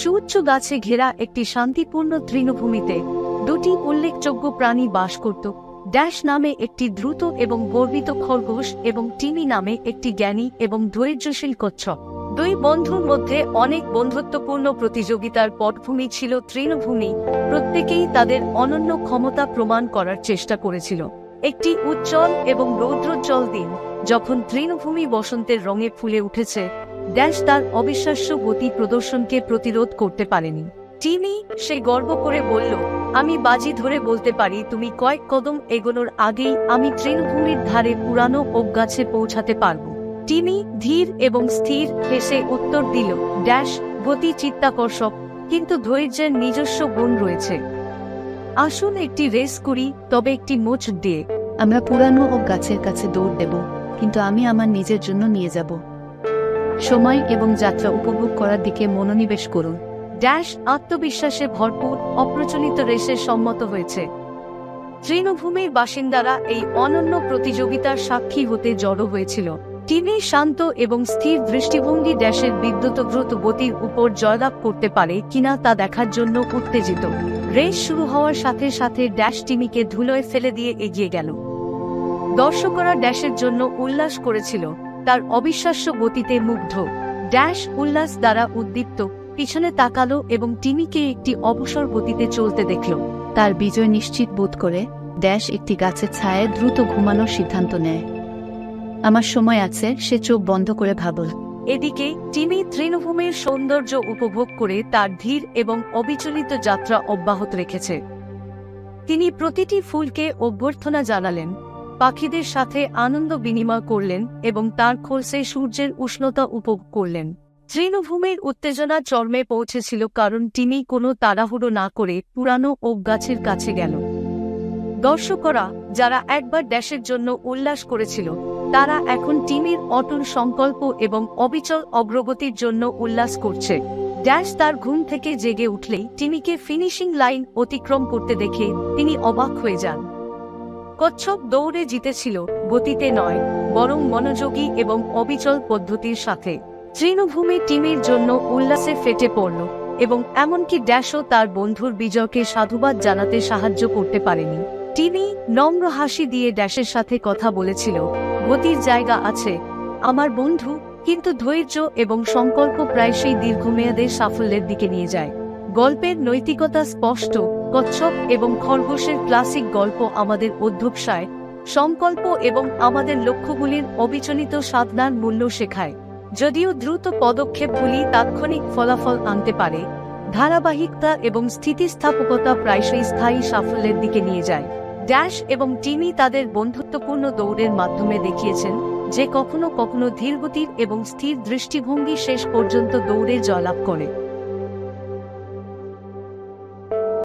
সুউচ্চ গাছে ঘেরা একটি শান্তিপূর্ণ তৃণভূমিতে দুটি উল্লেখযোগ্য প্রাণী বাস করত। ড্যাশ নামে একটি দ্রুত এবং গর্বিত খরগোশ এবং টিমি নামে একটি জ্ঞানী এবং ধৈর্যশীল কচ্ছপ। দুই বন্ধুর মধ্যে অনেক বন্ধুত্বপূর্ণ প্রতিযোগিতার পটভূমি ছিল তৃণভূমি। প্রত্যেকেই তাদের অনন্য ক্ষমতা প্রমাণ করার চেষ্টা করেছিল। একটি উজ্জ্বল এবং রৌদ্রোজ্জ্বল দিন, যখন তৃণভূমি বসন্তের রঙে ফুলে উঠেছে ড্যাশ তার অবিশ্বাস্য গতি প্রদর্শনকে প্রতিরোধ করতে পারেনি। টিমি সে গর্ব করে বলল, আমি বাজি ধরে বলতে পারি, তুমি কয়েক কদম এগোনোর আগেই আমি তৃণভূমির ধারে পুরানো ওক গাছে পৌঁছাতে পারব। টিমি ধীর এবং স্থির হেসে উত্তর দিল ড্যাশ গতি চিত্তাকর্ষক, কিন্তু ধৈর্যের নিজস্ব গুণ রয়েছে। আসুন একটি রেস করি, তবে একটি মোচ দিয়ে। আমরা পুরানো ও গাছের কাছে দৌড় দেব, কিন্তু আমি আমার নিজের জন্য নিয়ে যাব। সময় এবং যাত্রা উপভোগ করার দিকে মনোনিবেশ করুন। ড্যাশ আত্মবিশ্বাসে ভরপুর, অপ্রচলিত রেসে সম্মত হয়েছে। তৃণভূমির বাসিন্দারা এই অনন্য প্রতিযোগিতার সাক্ষী হতে জড়ো হয়েছিল। তিনি শান্ত এবং স্থির দৃষ্টিভঙ্গি ড্যাশের বিদ্যুৎগ্রত গতির উপর জয়লাভ করতে পারে কিনা তা দেখার জন্য উত্তেজিত। রেস শুরু হওয়ার সাথে সাথে ড্যাশ টিমিকে ধুলোয় ফেলে দিয়ে এগিয়ে গেল। দর্শকরা ড্যাশের জন্য উল্লাস করেছিল। তার অবিশ্বাস্য গতিতে মুগ্ধ। ড্যাশ উল্লাস দ্বারা উদ্দীপ্ত, পিছনে তাকালো এবং টিমিকে একটি অবসর গতিতে চলতে দেখল। তার বিজয় নিশ্চিত বোধ করে, ড্যাশ একটি গাছের ছায়ায় দ্রুত ঘুমানোর সিদ্ধান্ত নেয়। আমার সময় আছে সে চোখ বন্ধ করে ভাবল। এদিকে, টিমি তৃণভূমির সৌন্দর্য উপভোগ করে তার ধীর এবং অবিচলিত যাত্রা অব্যাহত রেখেছে। তিনি প্রতিটি ফুলকে অভ্যর্থনা জানালেন। পাখিদের সাথে আনন্দ বিনিময় করলেন এবং তার খোলসে সূর্যের উষ্ণতা উপভোগ করলেন। তৃণভূমির উত্তেজনা চর্মে পৌঁছেছিল কারণ তিনি কোনো তাড়াহুড়ো না করে পুরানো ওক গাছের কাছে গেল। দর্শকরা, যারা একবার ড্যাশের জন্য উল্লাস করেছিল, তারা এখন টিমির অটল সংকল্প এবং অবিচল অগ্রগতির জন্য উল্লাস করছে। ড্যাশ তার ঘুম থেকে জেগে উঠলেই টিমিকে ফিনিশিং লাইন অতিক্রম করতে দেখে তিনি অবাক হয়ে যান। কচ্ছপ দৌড়ে জিতেছিল, গতিতে নয়, বরং মনোযোগী এবং অবিচল পদ্ধতির সাথে। তৃণভূমি টিমের জন্য উল্লাসে ফেটে পড়ল, এবং এমনকি ড্যাশও তার বন্ধুর বিজয়কে সাধুবাদ জানাতে সাহায্য করতে পারেনি। টিমি নম্র হাসি দিয়ে ড্যাশের সাথে কথা বলেছিল, গতির জায়গা আছে, আমার বন্ধু, কিন্তু ধৈর্য এবং সংকল্প প্রায় সেই দীর্ঘমেয়াদের সাফল্যের দিকে নিয়ে যায়। গল্পের নৈতিকতা স্পষ্ট কচ্ছপ এবং খরগোশের ক্লাসিক গল্প আমাদের অধ্যবসায়, সংকল্প এবং আমাদের লক্ষ্যগুলির অবিচলিত সাধনার মূল্য শেখায়। যদিও দ্রুত পদক্ষেপগুলি তাৎক্ষণিক ফলাফল আনতে পারে, ধারাবাহিকতা এবং স্থিতিস্থাপকতা প্রায়শই স্থায়ী সাফল্যের দিকে নিয়ে যায়। ড্যাশ এবং টিমি তাদের বন্ধুত্বপূর্ণ দৌড়ের মাধ্যমে দেখিয়েছেন যে কখনো কখনো ধীরগতির এবং স্থির দৃষ্টিভঙ্গি শেষ পর্যন্ত দৌড়ে জয়লাভ করে।